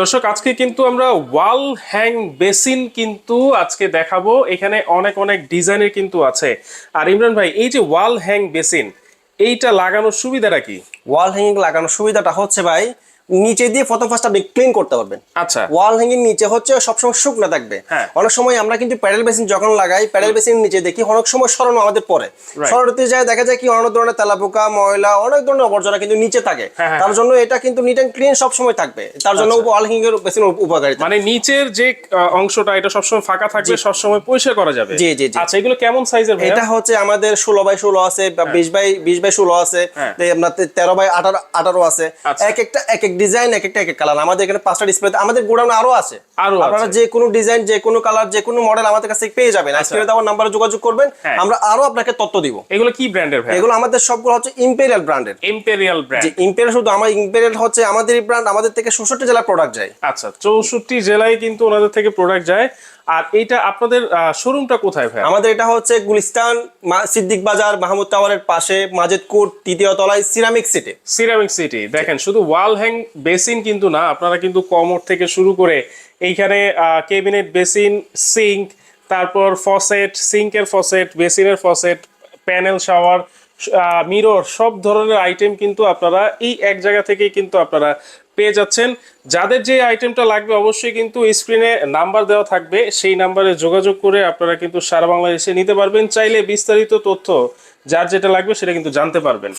দর্শক, আজকে কিন্তু আমরা ওয়াল হ্যাং বেসিন কিন্তু আজকে দেখাবো। এখানে অনেক অনেক ডিজাইনের কিন্তু আছে। আর ইমরান ভাই, এই যে ওয়াল হ্যাং বেসিন, এইটা লাগানোর সুবিধাটা কি? ওয়াল হ্যাঙ্গিং লাগানোর সুবিধাটা হচ্ছে ভাই নিচে দিয়ে প্রথম ফার্স্ট আপনি ক্লিন করতে পারবেন। আচ্ছা। ওয়াল হ্যাঙ্গিং নিচে হচ্ছে সবসময় শুকনো থাকবে। হ্যাঁ। অনেক সময় আমরা কিন্তু প্যাডেল বেসিন যখন লাগাই প্যাডেল বেসিন নিচে দেখি অনেক সময় সরানো আমাদের পরে. সরাতে যায় দেখা যায় কি অনেক ধরনের তেলাপোকা ময়লা অনেক ধরনের আবর্জনা কিন্তু নিচে থাকে। হ্যাঁ, হ্যাঁ, তার জন্য এটা কিন্তু নিট অ্যান্ড ক্লিন সবসময় থাকবে। তার জন্য আচ্ছা। ওয়াল হ্যাঙ্গিং এর বেসিন উপকারিতা। মানে নিচের যে অংশটা এটা সবসময় ফাঁকা থাকবে সবসময় পরিষ্কার করা যাবে? জি, জি। আচ্ছা এগুলো কেমন সাইজের ভাই এটা হচ্ছে আমাদের ষোলো বাই ষোলো আছে বা বিশ বাই বিশ বাই ষোলো আছে। আপনার তেরো বাই আঠারো আঠারো আছে। আচ্ছা। এক একটা এক এক ডিজাইন এক একটা এক এক কালার আমাদের এখানে পাঁচটা ডিসপ্লে আমাদের গোডাউন আরও আছে। আরও আপনারা যে কোনো ডিজাইন যে কোনো কালার যে কোনো মডেল আমাদের কাছে পেয়ে যাবেন। আজকে আমার নাম্বারে যোগাযোগ করবেন। হ্যাঁ। আমরা আরও আপনাকে তথ্য দিব। এগুলো কি ব্র্যান্ডের ভাই? এগুলো আমাদের সবগুলো হচ্ছে ইম্পেরিয়াল ব্র্যান্ডের ইম্পেরিয়াল যে ব্র্যান্ড ইম্পেরিয়াল শুধু আমার ইম্পেরিয়াল হচ্ছে আমাদের ব্র্যান্ড আমাদের থেকে ষষট্টি জেলার প্রোডাক্ট যায়। আচ্ছা চৌষট্টি জেলায় কিন্তু ওনাদের থেকে প্রোডাক্ট যায়। আর এইটা আপনাদের শোরুমটা কোথায় ভাই? আমাদের এটা হচ্ছে গুলিস্তান মা- সিদ্দিক বাজার মাহমুদ টাওয়ারের পাশে মাজেদ কোর্ট তৃতীয় তলায় সিরামিক সিটি সিরামিক সিটি দেখেন শুধু ওয়াল হ্যাং বেসিন কিন্তু না, আপনারা কিন্তু কমোড থেকে শুরু করে এইখানে কেবিনেট, বেসিন, সিঙ্ক, তারপর ফসেট, সিঙ্কের ফসেট, বেসিনের ফসেট, প্যানেল, শাওয়ার মিরর, সব ধরনের আইটেম কিন্তু আপনারা এই এক জায়গা থেকেই কিন্তু আপনারা পেয়ে যাচ্ছেন। যাদের যে আইটেমটা লাগবে অবশ্যই কিন্তু স্ক্রিনে নাম্বার দেওয়া থাকবে, সেই নাম্বারে যোগাযোগ করে আপনারা কিন্তু সারা বাংলাদেশে নিতে পারবেন। চাইলে বিস্তারিত তথ্য, যার যেটা লাগবে সেটা কিন্তু জানতে পারবেন।